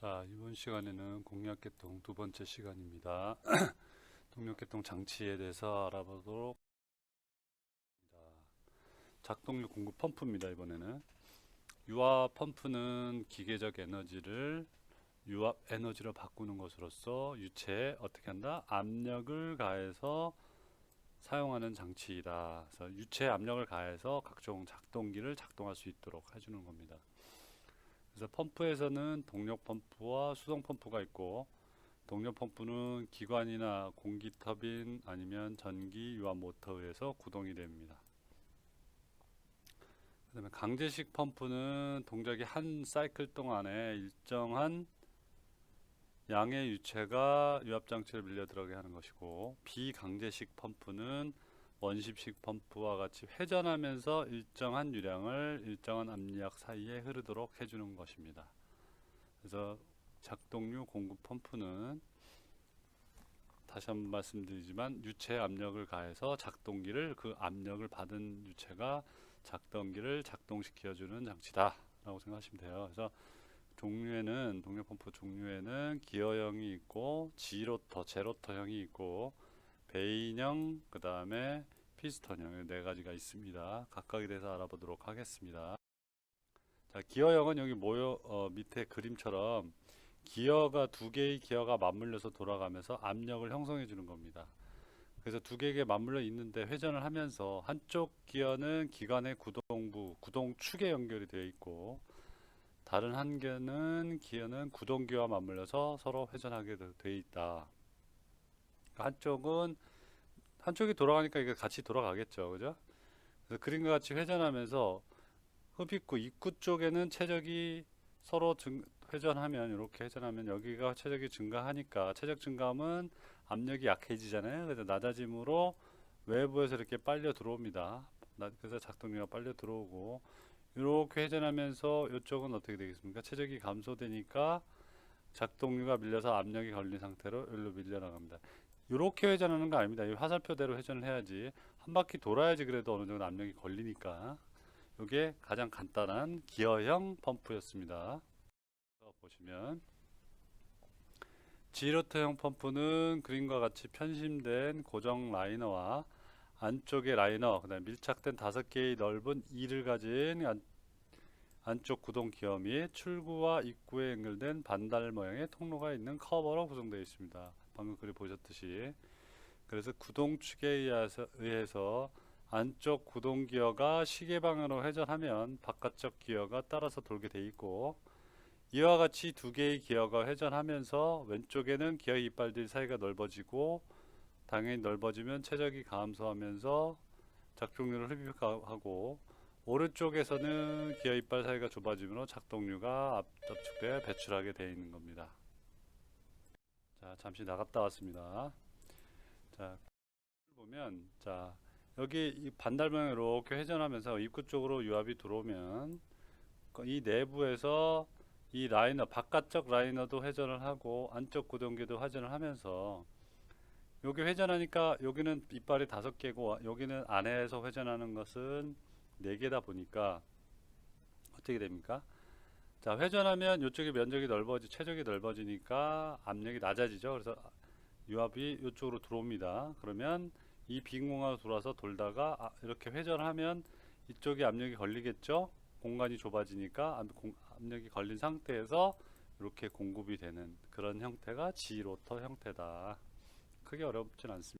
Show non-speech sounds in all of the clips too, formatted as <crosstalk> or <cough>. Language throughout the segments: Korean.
자, 이번 시간에는 공략계통 두 번째 시간입니다. <clears throat> 동력계통 장치에 대해서 알아보도록 하겠습니다. 작동력 공급 펌프입니다, 이번에는. 유압 펌프는 기계적 에너지를 유압 에너지로 바꾸는 것으로서 유체에 어떻게 한다? 압력을 가해서 사용하는 장치이다. 그래서 유체에 압력을 가해서 각종 작동기를 작동할 수 있도록 해주는 겁니다. 그래서 펌프에서는 동력 펌프와 수동 펌프가 있고 동력 펌프는 기관이나 공기 터빈 아니면 전기 유압 모터에 의해서 구동이 됩니다. 그다음에 강제식 펌프는 동작이 한 사이클 동안에 일정한 양의 유체가 유압 장치를 밀려 들어가게 하는 것이고 비강제식 펌프는 원십식 펌프와 같이 회전하면서 일정한 유량을 일정한 압력 사이에 흐르도록 해주는 것입니다. 그래서 작동류 공급 펌프는 다시 한번 말씀드리지만 유체 압력을 가해서 작동기를 그 압력을 받은 유체가 작동기를 작동시켜주는 장치다라고 생각하시면 돼요. 그래서 종류에는 동력 펌프 종류에는 기어형이 있고 G로터, 제로터형이 있고 베인형, 그 다음에 피스톤형 네 가지가 있습니다. 각각에 대해서 알아보도록 하겠습니다. 자, 기어형은 여기 모여 어, 밑에 그림처럼 기어가 두 개의 기어가 맞물려서 돌아가면서 압력을 형성해 주는 겁니다. 그래서 두 개가 맞물려 있는데 회전을 하면서 한쪽 기어는 기관의 구동부, 구동축에 연결이 되어 있고 다른 한 개는 기어는 구동기와 맞물려서 서로 회전하게 되어 있다. 한쪽은 한쪽이 돌아가니까 이게 같이 돌아가겠죠, 그죠? 그래서 그림과 같이 회전하면서 흡입구 입구 쪽에는 최적이 서로 증, 회전하면 이렇게 회전하면 여기가 최적이 증가하니까 최적 증가하면 압력이 약해지잖아요. 그래서 낮아짐으로 외부에서 이렇게 빨려 들어옵니다. 나- 그래서 작동기가 빨려 들어오고 이렇게 회전하면서 이쪽은 어떻게 되겠습니까? 최적이 감소되니까 작동류가 밀려서 압력이 걸린 상태로 여기로 밀려나갑니다. 이렇게 회전하는 거 아닙니다. 이 화살표대로 회전을 해야지 한 바퀴 돌아야지 그래도 어느 정도 압력이 걸리니까 이게 가장 간단한 기어형 펌프였습니다. 보시면 지로터형 펌프는 그림과 같이 편심된 고정 라이너와 안쪽의 라이너, 그다음 밀착된 다섯 개의 넓은 이를 가진 안, 안쪽 구동 기어 및 출구와 입구에 연결된 반달 모양의 통로가 있는 커버로 구성되어 있습니다. 방금 그리 보셨듯이 그래서 구동축에 의해서, 안쪽 구동 기어가 시계 방향으로 회전하면 바깥쪽 기어가 따라서 돌게 돼 있고 이와 같이 두 개의 기어가 회전하면서 왼쪽에는 기어 이빨들 사이가 넓어지고 당연히 넓어지면 최적이 감소하면서 작동률을 흡입하고 오른쪽에서는 기어 이빨 사이가 좁아지므로 작동류가 압축돼 배출하게 되어 있는 겁니다. 자, 잠시 나갔다 왔습니다. 자, 보면 자, 여기 이 반달 방향으로 이렇게 회전하면서 입구 쪽으로 유압이 들어오면 그이 내부에서 이 라이너 바깥쪽 라이너도 회전을 하고 안쪽 구동기도 회전을 하면서 여기 회전하니까 여기는 이빨이 다섯 개고 여기는 안에서 회전하는 것은 네 개다 보니까 어떻게 됩니까? 자 회전하면 이쪽이 면적이 넓어지 최적이 넓어지니까 압력이 낮아지죠. 그래서 유압이 이쪽으로 들어옵니다. 그러면 이 빈 공간으로 돌아서 돌다가 아, 이렇게 회전하면 이쪽에 압력이 걸리겠죠. 공간이 좁아지니까 압력이 걸린 상태에서 이렇게 공급이 되는 그런 형태가 G로터 형태다. 크게 어렵진 않습니다.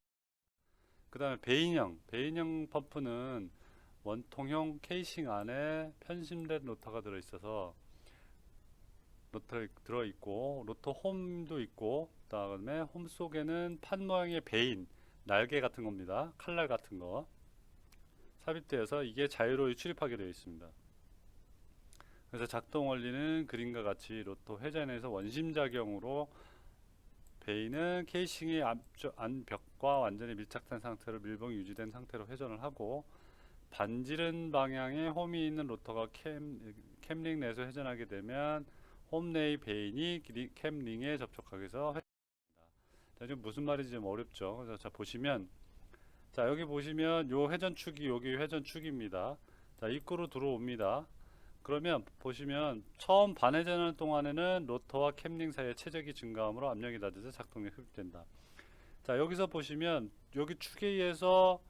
그 다음에 베인형, 베인형 펌프는 원통형 케이싱 안에 편심된 로터가 들어있어서 로터 들어 있고 로터 홈도 있고 그다음에 홈 속에는 판 모양의 베인 날개 같은 겁니다. 칼날 같은 거 삽입되어서 이게 자유로이 출입하게 되어 있습니다. 그래서 작동 원리는 그림과 같이 로또 회전에서 원심 작용으로 베인은 케이싱의 앞쪽 안 벽과 완전히 밀착된 상태로 밀봉이 유지된 상태로 회전을 하고 반지른 방향에 홈이 있는 로터가 캠, 캠링 내에서 회전하게 되면 홈 내의 베인이 리- 캠링에 접촉하게 해서 회전합니다. 자, 지금 무슨 말인지 좀 어렵죠. 그래서 자 보시면 자 여기 보시면 요 회전축이 여기 회전축입니다. 자 입구로 들어옵니다. 그러면 보시면 처음 반회전하는 동안에는 로터와 캠링 사이의 최적이 증가함으로 압력이 낮아져 작동력이 흡입된다. 자 여기서 보시면 여기 축에 의해서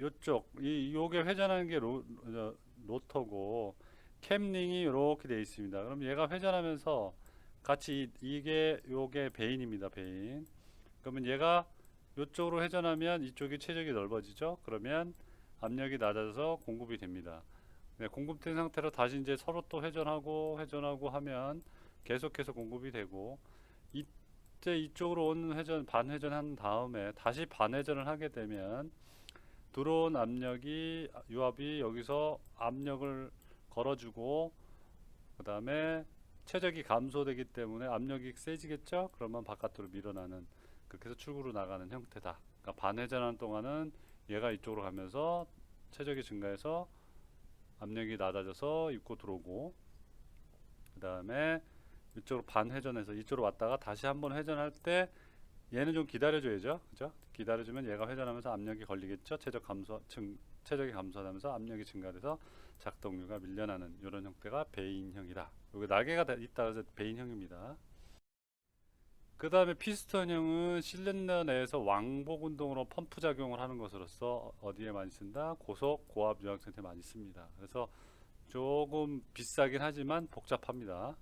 요쪽 이 요게 회전하는 게 로, 어, 로터고 캠링이 이렇게 돼 있습니다. 그럼 얘가 회전하면서 같이 이, 게 요게 베인입니다. 베인. 그러면 얘가 이쪽으로 회전하면 이쪽이 최적이 넓어지죠. 그러면 압력이 낮아져서 공급이 됩니다. 네, 공급된 상태로 다시 이제 서로 또 회전하고 회전하고 하면 계속해서 공급이 되고 이때 이쪽으로 오는 회전 반회전한 다음에 다시 반회전을 하게 되면 들어온 압력이 유압이 여기서 압력을 걸어주고 그 다음에 최적이 감소되기 때문에 압력이 세지겠죠? 그러면 바깥으로 밀어나는 그렇게 해서 출구로 나가는 형태다. 그러니까 반회전하는 동안은 얘가 이쪽으로 가면서 최적이 증가해서 압력이 낮아져서 입고 들어오고 그 다음에 이쪽으로 반회전해서 이쪽으로 왔다가 다시 한번 회전할 때 얘는 좀 기다려줘야죠. 그죠? 기다려주면 얘가 회전하면서 압력이 걸리겠죠. 최적 감소, 증, 최적이 감소하면서 압력이 증가돼서 작동류가 밀려나는 이런 형태가 베인형이다. 여기 날개가 다- 있다 그래서 베인형입니다. 그 다음에 피스톤형은 실린더 내에서 왕복 운동으로 펌프 작용을 하는 것으로서 어디에 많이 쓴다? 고속, 고압 상태에 많이 씁니다. 그래서 조금 비싸긴 하지만 복잡합니다.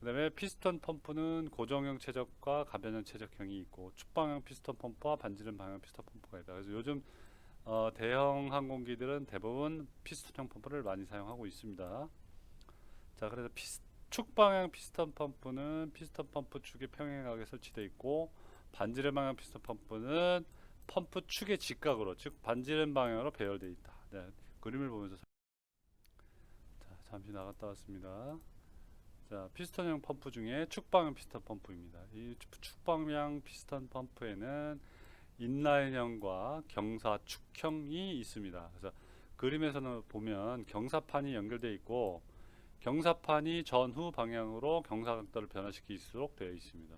그 다음에 피스톤 펌프는 고정형 최적과 가변형 최적형이 있고 축방형 피스톤 펌프와 반지름 방향 피스톤 펌프가 있다. 그래서 요즘 어, 대형 항공기들은 대부분 피스톤형 펌프를 많이 사용하고 있습니다. 자, 그래서 피스, 축 방향 피스톤 펌프는 피스톤 펌프 축이 평행하게 설치되어 있고 반지름 방향 피스톤 펌프는 펌프 축의 직각으로 즉 반지름 방향으로 배열되어 있다. 네, 그림을 보면서 자, 잠시 나갔다 왔습니다. 자, 피스톤형 펌프 중에 축방형 피스톤 펌프입니다. 이 축- 축방형 피스톤 펌프에는 인라인형과 경사 축형이 있습니다. 그래서 그림에서는 보면 경사판이 연결되어 있고 경사판이 전후 방향으로 경사각도를 변화시킬수록 되어 있습니다.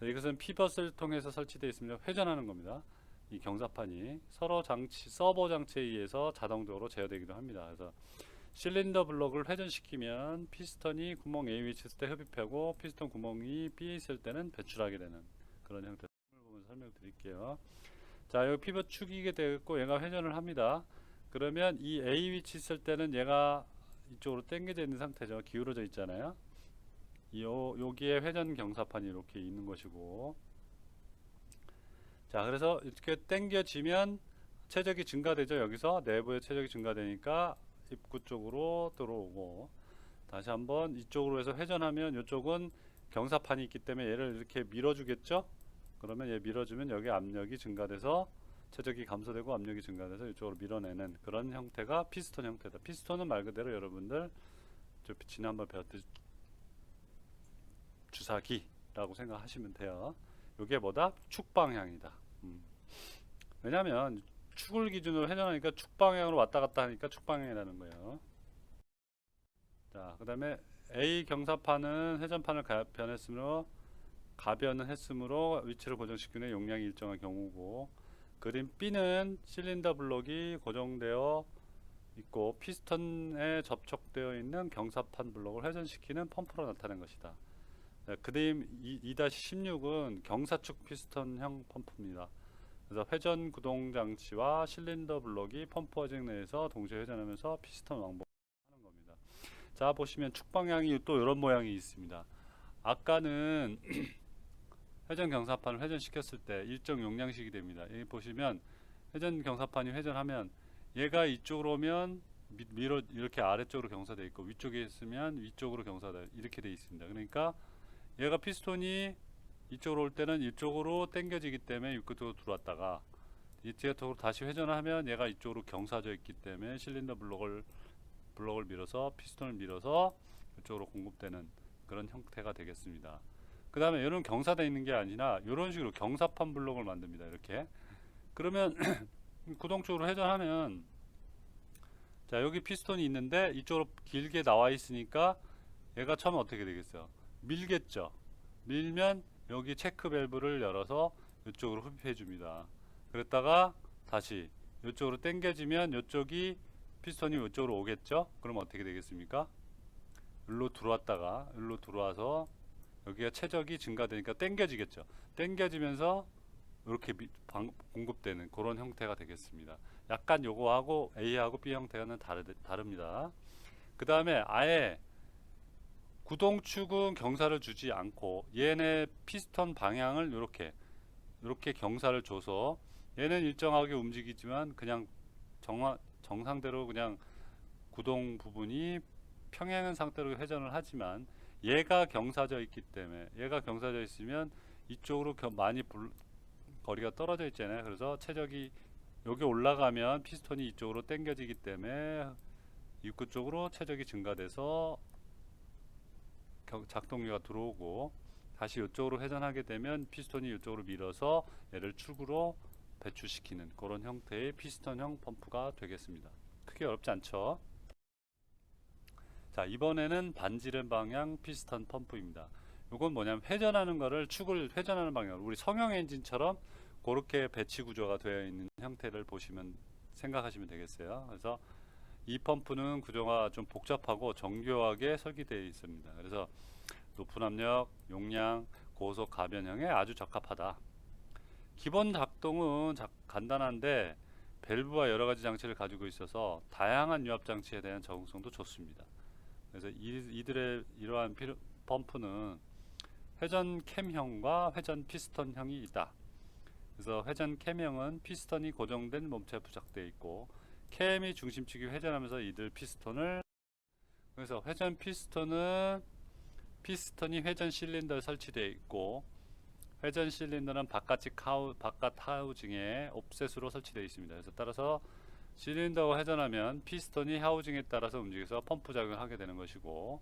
자, 이것은 피벗을 통해서 설치되어 있습니다. 회전하는 겁니다. 이 경사판이 서로 장치 서버 장치에 의해서 자동적으로 제어되기도 합니다. 그래서 실린더 블록을 회전시키면 피스톤이 구멍 A에 있을 때 흡입하고 피스톤 구멍이 B에 있을 때는 배출하게 되는 그런 보면서 설명드릴게요. 자, 여기 피벗 축이게 되고 얘가 회전을 합니다. 그러면 이 A 위치 있을 때는 얘가 이쪽으로 당겨져 있는 상태죠. 기울어져 있잖아요. 요 여기에 회전 경사판이 이렇게 있는 것이고 자 그래서 이렇게 당겨지면 최적이 증가되죠 여기서 내부의 최적이 증가되니까 입구 쪽으로 들어오고 다시 한번 이쪽으로 해서 회전하면 이쪽은 경사판이 있기 때문에 얘를 이렇게 밀어주겠죠 그러면 얘 밀어주면 여기 압력이 증가돼서 최적이 감소되고 압력이 증가돼서 이쪽으로 밀어내는 그런 형태가 피스톤 형태다 피스톤은 말 그대로 여러분들 저 지난번 배웠듯이 주사기라고 생각하시면 돼요 이게 뭐다 축 방향이다 음. 왜냐하면 축을 기준으로 회전하니까 축 방향으로 왔다 갔다 하니까 축 방향이라는 거예요. 자, 그다음에 A 경사판은 회전판을 가, 변했으므로 가변을 했으므로 위치를 고정시키는 용량이 일정한 경우고 그림 B는 실린더 블록이 고정되어 있고 피스톤에 접촉되어 있는 경사판 블록을 회전시키는 펌프로 나타낸 것이다. 네, 그림 2-16은 경사축 피스톤형 펌프입니다. 그래서 회전 구동 장치와 실린더 블록이 펌프 어쟁 내에서 동시에 회전하면서 피스톤 왕복하는 겁니다. 자 보시면 축 방향이 또 이런 모양이 있습니다. 아까는 <clears throat> 회전 경사판을 회전시켰을 때 일정 용량식이 됩니다. 여기 보시면 회전 경사판이 회전하면 얘가 이쪽으로 오면 미, 밀어 이렇게 아래쪽으로 경사돼 있고 위쪽에 있으면 위쪽으로 경사돼 이렇게 돼 있습니다. 그러니까 얘가 피스톤이 이쪽으로 올 때는 이쪽으로 당겨지기 때문에 이쪽으로 들어왔다가 이쪽으로 다시 회전을 하면 얘가 이쪽으로 경사져 있기 때문에 실린더 블록을 블록을 밀어서 피스톤을 밀어서 이쪽으로 공급되는 그런 형태가 되겠습니다. 그 다음에 이런 경사되어 있는 게 아니라 이런 식으로 경사판 블록을 만듭니다. 이렇게 그러면 <clears throat> 구동 쪽으로 회전하면 자 여기 피스톤이 있는데 이쪽으로 길게 나와 있으니까 얘가 처음 어떻게 되겠어요? 밀겠죠. 밀면 여기 체크 밸브를 열어서 이쪽으로 흡입해 줍니다. 그랬다가 다시 이쪽으로 당겨지면 이쪽이 피스톤이 이쪽으로 오겠죠? 그럼 어떻게 되겠습니까? 일로 들어왔다가 일로 들어와서 여기가 최적이 증가되니까 당겨지겠죠. 당겨지면서 이렇게 미- 방- 공급되는 그런 형태가 되겠습니다. 약간 요거하고 A하고 B 형태는 다르, 다릅니다. 그 다음에 아예 구동축은 경사를 주지 않고 얘네 피스톤 방향을 이렇게 이렇게 경사를 줘서 얘는 일정하게 움직이지만 그냥 정화, 정상대로 그냥 구동 부분이 평행한 상태로 회전을 하지만 얘가 경사져 있기 때문에 얘가 경사져 있으면 이쪽으로 겨- 많이 불, 거리가 떨어져 있잖아요. 그래서 최적이 여기 올라가면 피스톤이 이쪽으로 당겨지기 때문에 입구 쪽으로 최적이 증가돼서 겨- 작동류가 들어오고 다시 이쪽으로 회전하게 되면 피스톤이 이쪽으로 밀어서 얘를 출구로 배출시키는 그런 형태의 피스톤형 펌프가 되겠습니다. 크게 어렵지 않죠? 자 이번에는 반지름 방향 피스톤 펌프입니다. 이건 뭐냐면 회전하는 거를 축을 회전하는 방향 우리 성형 엔진처럼 그렇게 배치 구조가 되어 있는 형태를 보시면 생각하시면 되겠어요. 그래서 이 펌프는 구조가 좀 복잡하고 정교하게 설계되어 있습니다. 그래서 높은 압력, 용량, 고속 가변형에 아주 적합하다. 기본 작동은 자- 간단한데 밸브와 여러 가지 장치를 가지고 있어서 다양한 유압 장치에 대한 적응성도 좋습니다. 그래서 이, 이들의 이러한 필요- 펌프는 회전 캠형과 회전 피스톤형이 있다. 그래서 회전 캠형은 피스톤이 고정된 몸체에 부착되어 있고 캠이 중심축이 회전하면서 이들 피스톤을 그래서 회전 피스톤은 피스톤이 회전 실린더에 설치되어 있고 회전 실린더는 바깥쪽 하우, 바깥 하우징에 옵셋으로 설치되어 있습니다. 그래서 따라서 실린더가 회전하면 피스톤이 하우징에 따라서 움직여서 펌프 작용을 하게 되는 것이고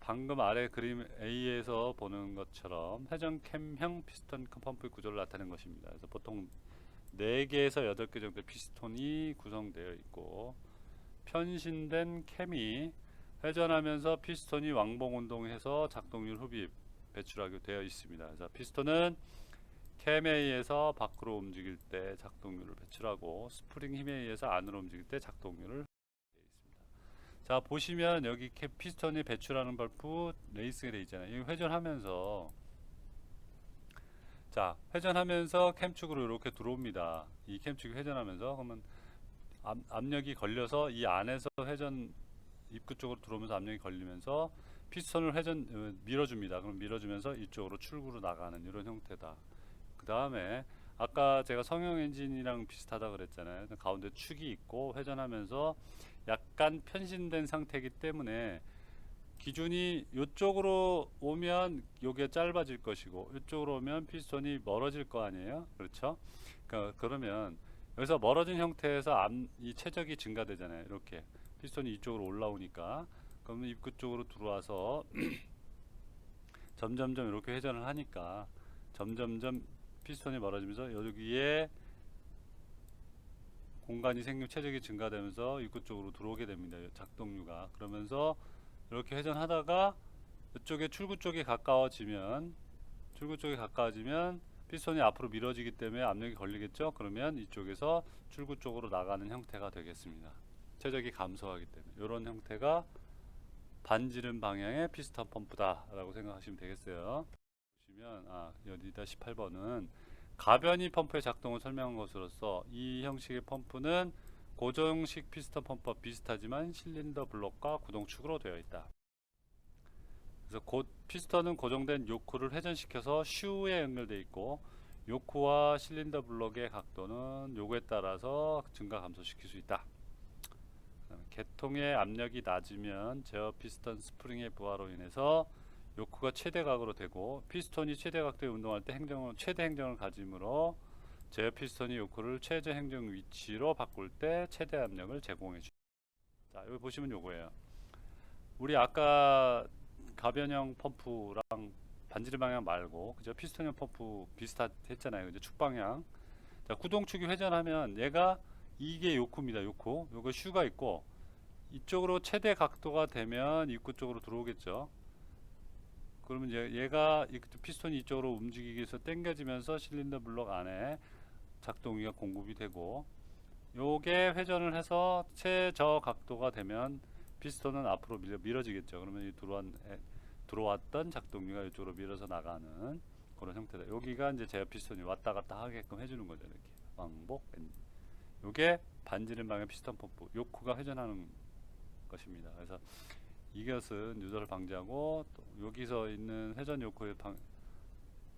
방금 아래 그림 A에서 보는 것처럼 회전 캠형 피스톤 펌프의 구조를 나타낸 것입니다. 그래서 보통 4개에서 8개 정도 피스톤이 구성되어 있고 편신된 캠이 회전하면서 피스톤이 왕복 운동해서 작동률 흡입 배출하게 되어 있습니다. 그래서 피스톤은 캠에 의해서 밖으로 움직일 때 작동률을 배출하고 스프링 힘에 의해서 안으로 움직일 때 작동률을 있습니다. 자 보시면 여기 캠 피스톤이 배출하는 발프 레이스가 되어 있잖아요. 이 회전하면서 자 회전하면서 캠축으로 이렇게 들어옵니다. 이 캠축이 회전하면서 그러면 압, 압력이 걸려서 이 안에서 회전 입구 쪽으로 들어오면서 압력이 걸리면서 피스톤을 회전 어, 밀어줍니다. 그럼 밀어주면서 이쪽으로 출구로 나가는 이런 형태다. 그 다음에 아까 제가 성형 엔진이랑 비슷하다 그랬잖아요. 가운데 축이 있고 회전하면서 약간 편신된 상태이기 때문에 기준이 이쪽으로 오면 요게 짧아질 것이고 이쪽으로 오면 피스톤이 멀어질 거 아니에요. 그렇죠? 그러니까 그러면 여기서 멀어진 형태에서 암, 이 최적이 증가되잖아요. 이렇게 피스톤이 이쪽으로 올라오니까 그러면 입구 쪽으로 들어와서 <clears throat> 점점점 이렇게 회전을 하니까 점점점 피스톤이 멀어지면서 여기에 공간이 생기면 최적이 증가되면서 입구 쪽으로 들어오게 됩니다. 작동류가 그러면서 이렇게 회전하다가 이쪽에 출구 쪽에 가까워지면 출구 쪽에 가까워지면 피스톤이 앞으로 밀어지기 때문에 압력이 걸리겠죠. 그러면 이쪽에서 출구 쪽으로 나가는 형태가 되겠습니다. 최적이 감소하기 때문에 이런 형태가 반지름 방향의 피스톤 펌프다라고 생각하시면 되겠어요. 보시면 아 여기다 18번은 가변이 펌프의 작동을 설명한 것으로서 이 형식의 펌프는 고정식 피스톤 펌프와 비슷하지만 실린더 블록과 구동축으로 되어 있다. 그래서 곧 피스톤은 고정된 요크를 회전시켜서 슈에 연결되어 있고 요크와 실린더 블록의 각도는 요구에 따라서 증가 감소시킬 수 있다. 개통의 압력이 낮으면 제어 피스톤 스프링의 부하로 인해서 요크가 최대각으로 되고 피스톤이 최대각도에 운동할 때 행정을 최대 행정을 가지므로 제어 피스톤이 요크를 최저 행정 위치로 바꿀 때 최대 압력을 제공해 주. 자, 여기 보시면 요거예요. 우리 아까 가변형 펌프랑 반지름 방향 말고 그죠? 피스톤형 펌프 비슷했잖아요. 그죠? 축 방향. 자, 구동축이 회전하면 얘가 이게 요크입니다. 요크. 요거 슈가 있고 이쪽으로 최대 각도가 되면 입구 쪽으로 들어오겠죠. 그러면 얘- 얘가 이 피스톤이 이쪽으로 움직이기 위해서 당겨지면서 실린더 블록 안에 작동위가 공급이 되고 요게 회전을 해서 최저 각도가 되면 피스톤은 앞으로 밀려, 밀어지겠죠. 그러면 이 들어왔, 에, 들어왔던 작동류가 이쪽으로 밀어서 나가는 그런 형태다. 여기가 이제 제어 피스톤이 왔다 갔다 하게끔 해주는 거죠. 이렇게 왕복. 요게 반지름 방향 피스톤 펌프 요크가 회전하는 것입니다. 그래서 이것은 유도를 방지하고 또 여기서 있는 회전 요크의 방,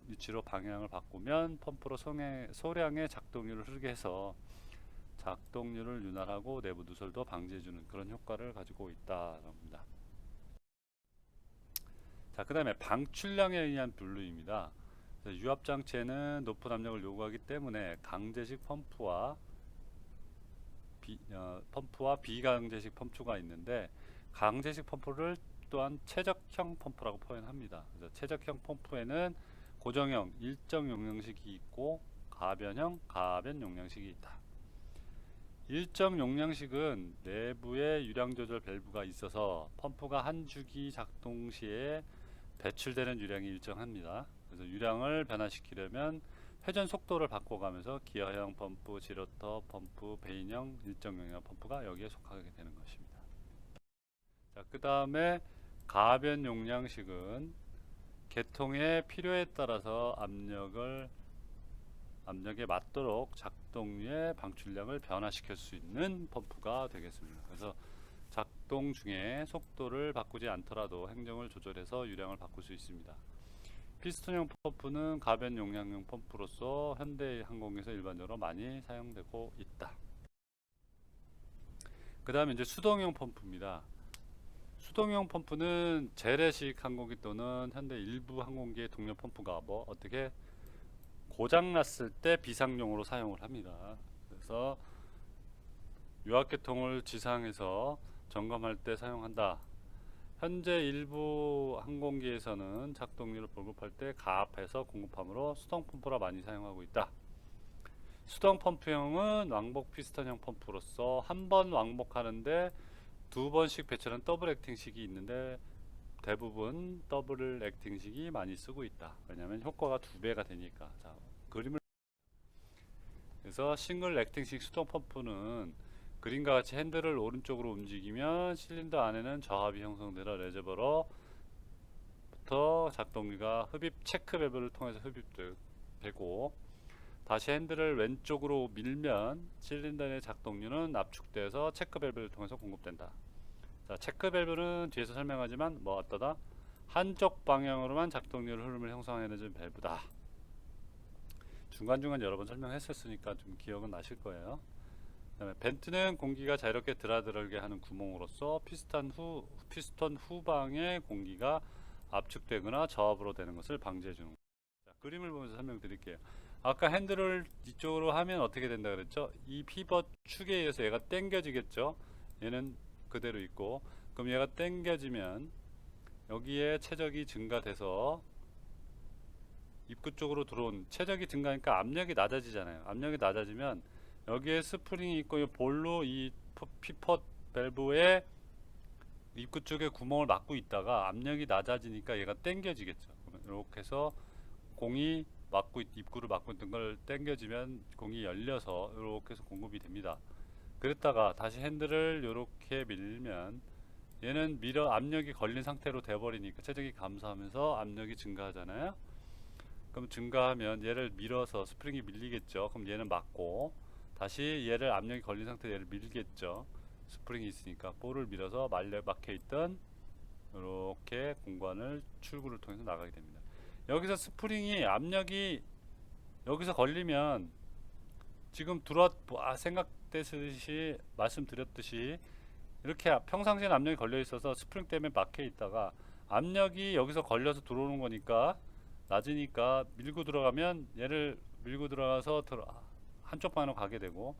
위치로 방향을 바꾸면 펌프로 소량의, 소량의 작동률을 흐르게 해서 작동률을 윤활하고 내부 누설도 방지해주는 그런 효과를 가지고 있다랍니다. 자, 그 다음에 방출량에 의한 분류입니다. 그래서 유압 장치에는 높은 압력을 요구하기 때문에 강제식 펌프와 비, 어, 펌프와 비강제식 펌프가 있는데 강제식 펌프를 또한 최적형 펌프라고 표현합니다. 그래서 최적형 펌프에는 고정형 일정 용량식이 있고 가변형 가변 용량식이 있다. 일정 용량식은 내부에 유량 조절 밸브가 있어서 펌프가 한 주기 작동 시에 배출되는 유량이 일정합니다. 그래서 유량을 변화시키려면 회전 속도를 바꿔가면서 기어형 펌프, 지로터 펌프, 베인형 일정 용량 펌프가 여기에 속하게 되는 것입니다. 자, 그 다음에 가변 용량식은 계통의 필요에 따라서 압력을 압력에 맞도록 작동류의 방출량을 변화시킬 수 있는 펌프가 되겠습니다. 그래서 작동 중에 속도를 바꾸지 않더라도 행정을 조절해서 유량을 바꿀 수 있습니다. 피스톤형 펌프는 가변 용량용 펌프로서 현대 항공에서 일반적으로 많이 사용되고 있다. 그 다음에 이제 수동형 펌프입니다. 수동형 펌프는 재래식 항공기 또는 현대 일부 항공기의 동력 펌프가 뭐 어떻게 고장 났을 때 비상용으로 사용을 합니다. 그래서 유압계통을 지상에서 점검할 때 사용한다. 현재 일부 항공기에서는 작동률을 보급할 때 가압해서 공급함으로 수동 펌프라 많이 사용하고 있다. 수동 펌프형은 왕복 피스톤형 펌프로서 한 번 왕복하는데 두 번씩 배출한 더블 액팅식이 있는데 대부분 더블 액팅식이 많이 쓰고 있다. 왜냐하면 효과가 두 배가 되니까. 자, 그림을 그래서 싱글 액팅식 수동 펌프는 그림과 같이 핸들을 오른쪽으로 움직이면 실린더 안에는 저압이 형성되어 레저버로부터 작동기가 흡입 체크 밸브를 통해서 흡입되고 다시 핸들을 왼쪽으로 밀면 실린더 의 작동류는 압축돼서 체크 밸브를 통해서 공급된다. 자, 체크 밸브는 뒤에서 설명하지만 뭐 어떠다? 한쪽 방향으로만 작동률 흐름을 형성해내는 밸브다. 중간중간 여러 번 설명했었으니까 좀 기억은 나실 거예요. 그다음에 벤트는 공기가 자유롭게 드나들게 하는 구멍으로서 피스톤 후 피스톤 후방에 공기가 압축되거나 저압으로 되는 것을 방지해 주는 자, 그림을 보면서 설명드릴게요. 아까 핸들을 이쪽으로 하면 어떻게 된다 그랬죠? 이 피벗 축에 의해서 얘가 당겨지겠죠? 얘는 그대로 있고 그럼 얘가 당겨지면 여기에 최적이 증가돼서 입구 쪽으로 들어온 최적이 증가하니까 압력이 낮아지잖아요. 압력이 낮아지면 여기에 스프링이 있고 이 볼로 이 프- 피벗 밸브의 입구 쪽에 구멍을 막고 있다가 압력이 낮아지니까 얘가 당겨지겠죠. 그러면 이렇게 해서 공이 막고 있- 입구를 막고 있던 걸 당겨지면 공이 열려서 이렇게 해서 공급이 됩니다. 그랬다가 다시 핸들을 이렇게 밀면 얘는 밀어 압력이 걸린 상태로 돼버리니까 최적이 감소하면서 압력이 증가하잖아요. 그럼 증가하면 얘를 밀어서 스프링이 밀리겠죠. 그럼 얘는 막고 다시 얘를 압력이 걸린 상태로 얘를 밀겠죠. 스프링이 있으니까 볼을 밀어서 말려 막혀 있던 이렇게 공간을 출구를 통해서 나가게 됩니다. 여기서 스프링이 압력이 여기서 걸리면 지금 들어 아, 생각 되듯이 말씀드렸듯이 이렇게 평상시엔 압력이 걸려 있어서 스프링 때문에 막혀 있다가 압력이 여기서 걸려서 들어오는 거니까 낮으니까 밀고 들어가면 얘를 밀고 들어가서 들어, 한쪽 방향으로 가게 되고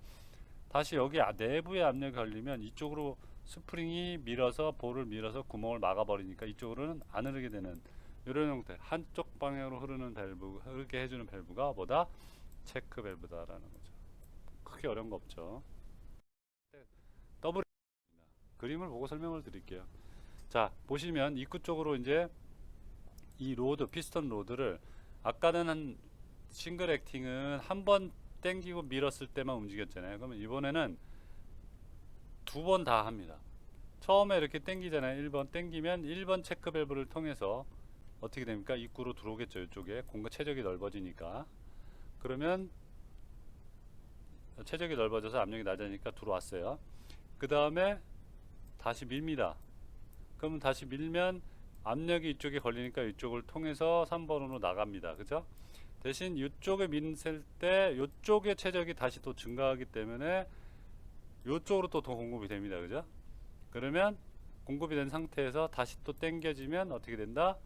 다시 여기 아- 내부에 압력이 걸리면 이쪽으로 스프링이 밀어서 볼을 밀어서 구멍을 막아버리니까 이쪽으로는 안 흐르게 되는 이런 형태 한쪽 방향으로 흐르는 밸브 흐르게 해주는 밸브가 뭐다? 체크 밸브다라는 거죠 크게 어려운 거 없죠 더블 그림을 보고 설명을 드릴게요 자 보시면 입구 쪽으로 이제 이 로드 피스톤 로드를 아까는 한 싱글 액팅은 한 번 땡기고 밀었을 때만 움직였잖아요. 그러면 이번에는 두 번 다 합니다. 처음에 이렇게 땡기잖아요. 1번 땡기면 1번 체크 밸브를 통해서 어떻게 됩니까? 입구로 들어오겠죠. 이쪽에 공간 최적이 넓어지니까. 그러면 최적이 넓어져서 압력이 낮아지니까 들어왔어요. 그 다음에 다시 밀니다. 그러면 다시 밀면 압력이 이쪽에 걸리니까 이쪽을 통해서 3번으로 나갑니다. 그죠? 대신 이쪽에 밀을 때 이쪽의 최적이 다시 또 증가하기 때문에 이쪽으로 또 더 공급이 됩니다. 그죠? 그러면 공급이 된 상태에서 다시 또 당겨지면 어떻게 된다?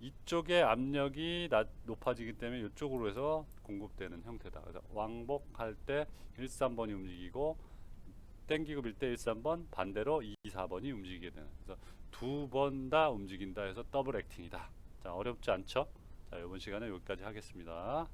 이쪽의 압력이 낮, 높아지기 때문에 이쪽으로 해서 공급되는 형태다. 그래서 왕복할 때 1, 3번이 움직이고 땡기고 밀 때 1, 3번 반대로 2, 4번이 움직이게 되는. 그래서 두 번 다 움직인다 해서 더블 액팅이다. 자, 어렵지 않죠? 자, 이번 시간에 여기까지 하겠습니다.